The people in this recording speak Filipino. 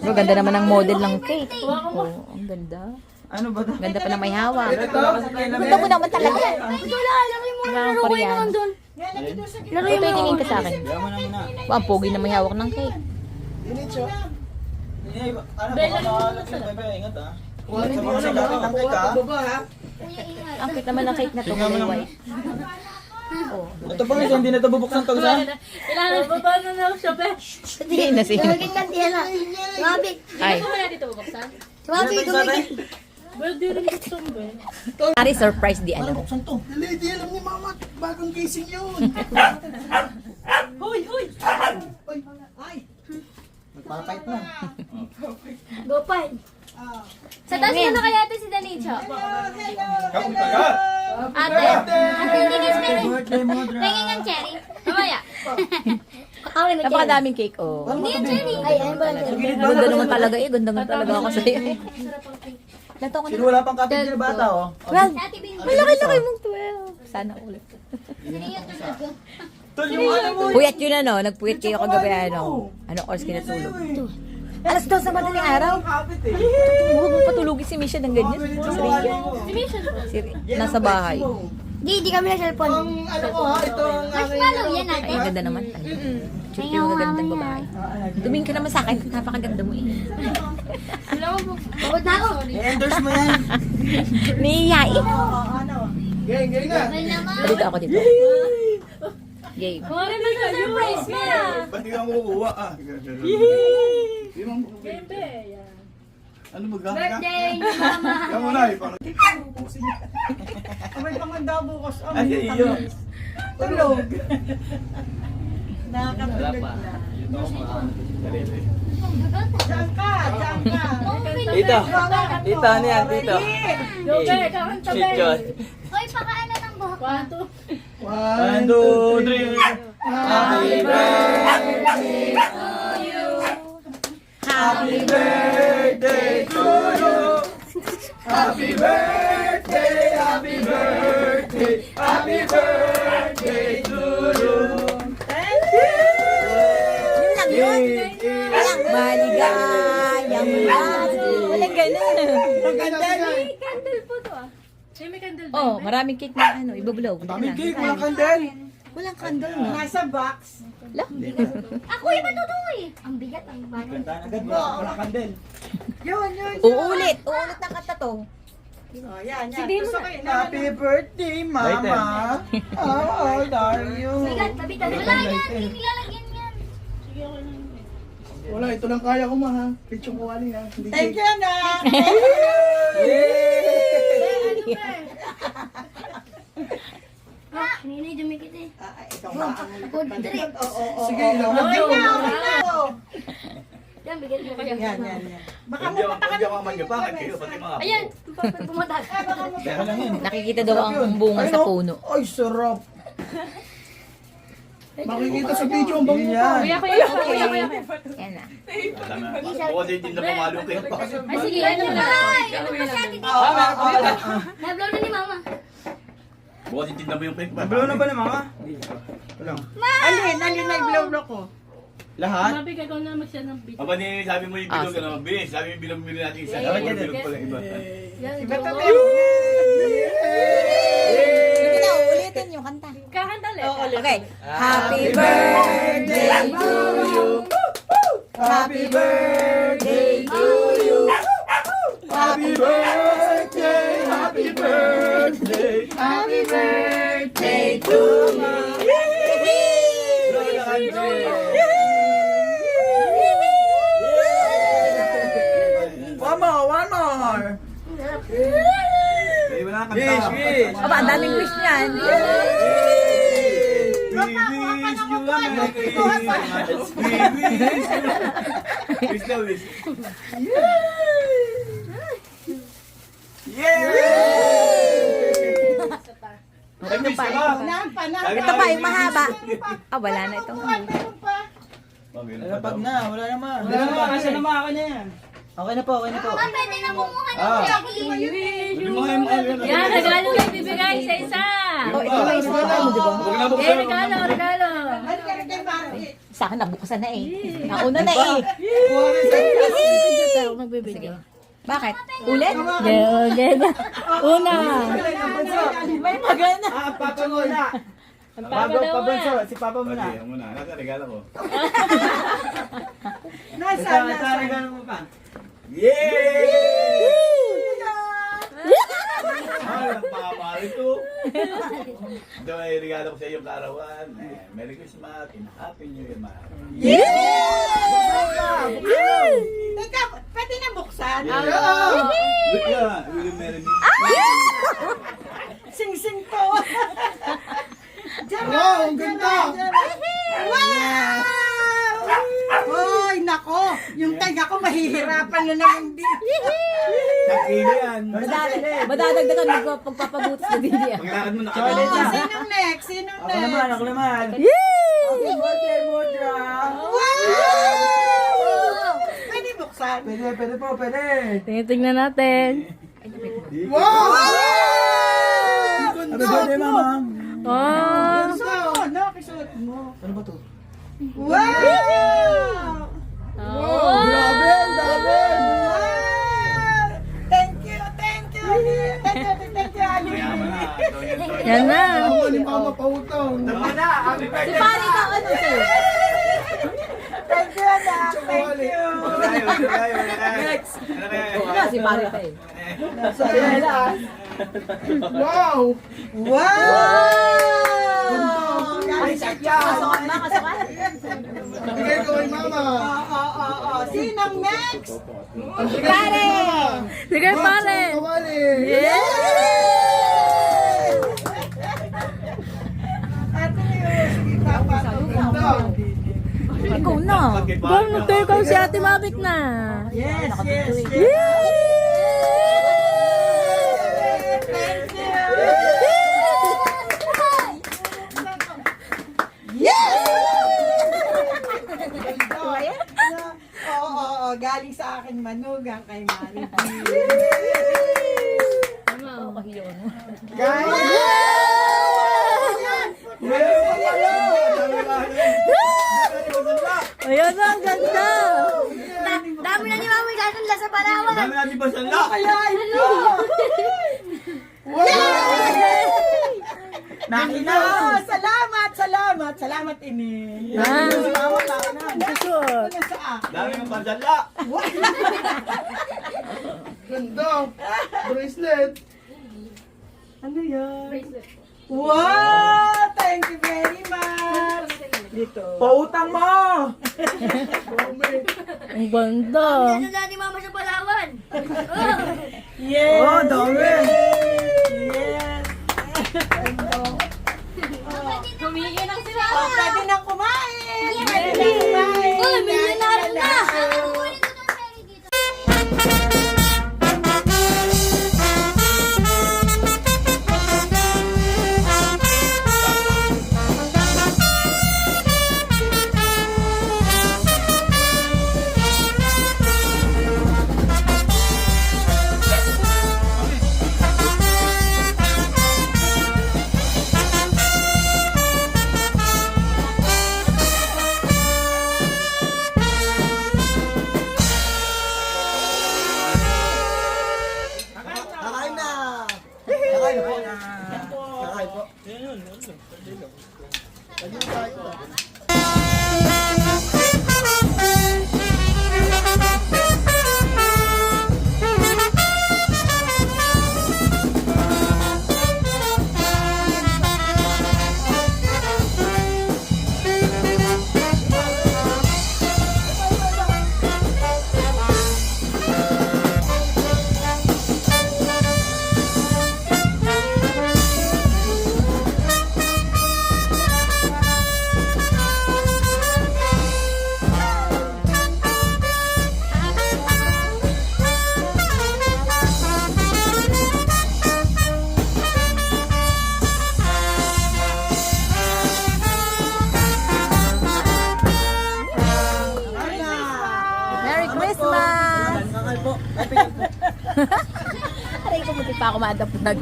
Ang ganda naman ng model ng cake. Oh, ang ganda. Ano ba? Ganda pa na may hawak. Ganda mo naman talaga. Wala, lagay mo na laro Koreano. naman doon. Lagay mo tingin ka sa akin. Wow, ang pogi na may hawak ng cake. Eh, Ano, pa ba? Ingat ah. Ah. Ang cute naman ng cake na to, kulay white. Oh, Ito ba guys, hindi na ito bubuksan to guys? Kailangan baba na lang siya, be. hindi na siya. Lagay ka diyan na. Mabig. Ay, Kaya dito bubuksan? Mabig, gumigil. Pwede rin buksan, be. Ari surprise di alam. Buksan to. Lady, alam ni Mama, bagong gising yun. Hoy, hoy! Nagpapait na. Go, Pine. Sa taas mo na kaya ito si Danicho. Kapag tagal. Ate, ate. Birthday mo, Dra. Tingin ng cherry. Mamaya. Kawin na cherry. Napakadaming cake, oh. Hindi yung cherry. Ay, ayun ba? Ganda naman talaga eh. Ganda nga talaga ako sa'yo. Lato ko Sino wala pang kapit na bata oh? Well, ate malaki-laki mong 12. Sana ulit. Ano. Puyat yun ano. Nagpuyat kayo kagabi ano. Ano oras kinatulog? Alas 2 sa madaling araw. Huwag mo patulugin si Misha ng ganyan. Si Ria. Si Mission po. Si Ria. Nasa bahay. Di, di kami na cellphone. Ano ko ha, ito ang Marshmallow yan Ay, ate. ang ganda naman. Chup yung magandang babae. Tumingin ka naman sa akin. Napakaganda mo eh. Pagod na ako. I-endorse mo yan. Niyayai. Gang, gang na. Well naman. Dito ako dito. Game. Kumari na sa surprise na. Ba't di ka kukuha ah? Bebe, yan. Ano magkaka? Birthday ni Mama. Yan mo na eh, parang May panganda bukas. Oh, Ay, iyo. tulog. Nakakatulog na. Diyan ka, diyan ka. Dito. Dito, ano yan? Dito. Chichon. Hoy, pakaano ng buhok ko. One, two. Three. Happy birthday birthday to you. Happy birthday, happy birthday, happy birthday to you. Lang yun. Maligayang birthday. Walang ganun. May candle po to, ah. Ay, may candle ba? Oh, maraming cake na ano, ibabulaw. Daming cake, mga kandel. Walang candle no. Nasa box. Ako yung matutuloy. Ang bigat, ang bago. Kantaan agad, wala wala kandel. Yun, yun. Uulit. Uulit ng kanta to. Oh, yan, yan. Yun. Happy birthday, Mama. How old are you? Bigat, tabi-tabi. Wala yan, hindi nilalagyan yan. Wala, ito lang kaya ko ma ha. Picture ko wali ha. Thank you, anak. Ha? Ninay, dumikit eh. Ah, ikaw ba ang Good trip. Oo, oo. Sige, ilaw. Okay na, okay na. Yan, bigat mo kaya. Yan, yan, yan. Baka Hindi ako, hindi ako manyapangan kayo, pati mga apo. Ayan, pumatag. Pero lang yun. Nakikita daw ang bunga sa puno. Ay, sarap. Makikita sa video ang bango Yan. Kuya, kuya, kuya, kuya. Yan na. Bukod din din na pamalo kayo pa. Ay, sige, ano na. Ay, ano pa sa dito? Nablaw na ni Mama. Din na mo yung cake. Nablo na ba na, Mama? Wala. Alin, alin na blow ko. Lahat? Mabig ikaw na mag-share ng video. Aba ni sabi mo yung Ah, bilog na mabilis. Sabi mo yung bilog bilog natin isa. Dapat yung bilog pala iba. Iba. Sige na, ulitin yung kanta. Kakanta ulit. Okay. Happy birthday to you. Happy birthday to you. Happy birthday, Ay, wala kang Wish, wish. Aba, ang daming wish niyan. We wish you a Merry Christmas. We wish you. Wish na wish. Nag-wish ka ba? Nampa, nampa. Sabi Ito pa, yung wish mahaba. Ah, wala na itong Meron pa. Wala pag na, wala naman. Wala naman, kasi naman ako na yan. Okay na po, okay na po. Mama, pwede na kumuha ng Ah. Hindi mo kayo makakaya. Yan, regalo na ibibigay sa isa. Oh, ito ba isa mo, di ba? Huwag na Eh, buksan. regalo, regalo. Na. Sa akin, nabuksan na eh. Nauna na eh. Ako magbibigay. Bakit? Ulit? Okay, okay. Una. May magana. Ah, papa muna. Bago, pabunso. Si papa muna. Pwede, yung muna. Nasa regalo ko. Nasaan, nasaan? regalo mo pa? Yay! Ah, napapahal ito. Ito ay regalo ko sa iyong karawan. Eh, Merry Christmas and Happy New Year, ma. Teka, pwede na buksan? Yeah! Look ya, will you marry me? Sing-sing to. Wow, ang ganda! Wow! Yung tag ako mahihirapan na naman din. Sakili yan. Madad- Madadagdagan mag- pagpapabutas na din yan. Paglakad mo Oh, nakabalik. sinong next? Sinong Ako next? naman, ako naman. Happy birthday, Mudra! Wow! Pwede buksan? Pwede, pwede po, pwede. Tingnan natin. Wow! Happy birthday, mama. Oh. Suot mo, no? Kisuot mo. Ano ba to? Wow! Yan, na. Ako ni Mama pautang. Si Pari ka ano sa'yo? Thank you, anak. Thank you. Next. Ano si Pari pa eh. Wow! Wow! Galing sa Kasukat ba? Kasukat? Bigay ko kay Mama. Oo, oo, oo. Sinong next? Pare! Sige, pare. Kawali! Ate, sige, papa. Ganda! Ikaw na. Bang, nagtekaw si Ate Mabik na. Yes, yes, yes. Thank you. Oo. Galing sa akin manugang kay Mari. Ayan na, ang ganda. Dami na ni Mami kasunla sa Palawan. Dami natin ba sa lock? Kaya ito! Nakina. Ah, salamat, salamat, salamat, Ini. Ah. Salamat, salamat. Susunod. Ano sa ah? Dami ng pansalak. Ganda! Bracelet! Ano yan? Wow! Thank you very much! Dito. Pautang mo! Ang ganda. Ano na ni Mama sa Palawan? Yes! Oh, dami. Yes! Humihinang sila. Oh, pwede nang kumain! Pwede nang kumain! Uy, milyonaryo na! Pa ako maadap nag